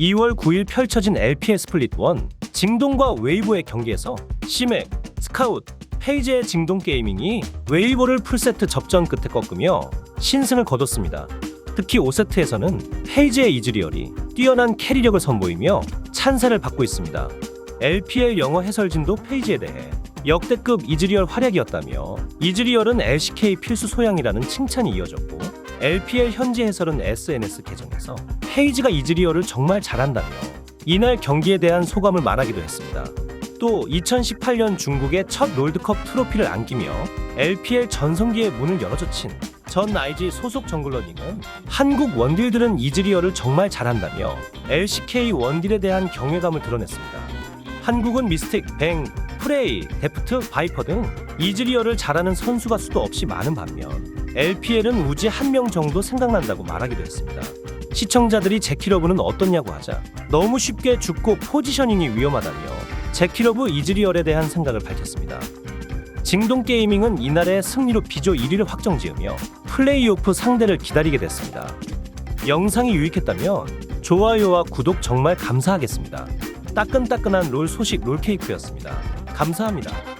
2월 9일 펼쳐진 LPL 스플릿 1 징동과 웨이보의 경기에서 시맥, 스카웃, 페이지의 징동 게이밍이 웨이보를 풀세트 접전 끝에 꺾으며 신승을 거뒀습니다. 특히 5세트에서는 페이지의 이즈리얼이 뛰어난 캐리력을 선보이며 찬사를 받고 있습니다. LPL 영어 해설진도 페이지에 대해 역대급 이즈리얼 활약이었다며 이즈리얼은 LCK 필수 소양이라는 칭찬이 이어졌고 LPL 현지 해설은 SNS 계정에서 페이지가 이즈리얼을 정말 잘한다며 이날 경기에 대한 소감을 말하기도 했습니다. 또 2018년 중국의 첫 롤드컵 트로피를 안기며 LPL 전성기의 문을 열어젖힌 전 IG 소속 정글러닝은 한국 원딜들은 이즈리얼을 정말 잘한다며 LCK 원딜에 대한 경외감을 드러냈습니다. 한국은 미스틱, 뱅, 프레이, 데프트, 바이퍼 등 이즈리얼을 잘하는 선수가 수도 없이 많은 반면 LPL은 우지 한 명 정도 생각난다고 말하기도 했습니다. 시청자들이 제키러브는 어떻냐고 하자 너무 쉽게 죽고 포지셔닝이 위험하다며 제키러브 이즈리얼에 대한 생각을 밝혔습니다. 징동 게이밍은 이날의 승리로 비조 1위를 확정지으며 플레이오프 상대를 기다리게 됐습니다. 영상이 유익했다면 좋아요와 구독 정말 감사하겠습니다. 따끈따끈한 롤 소식 롤케이크였습니다. 감사합니다.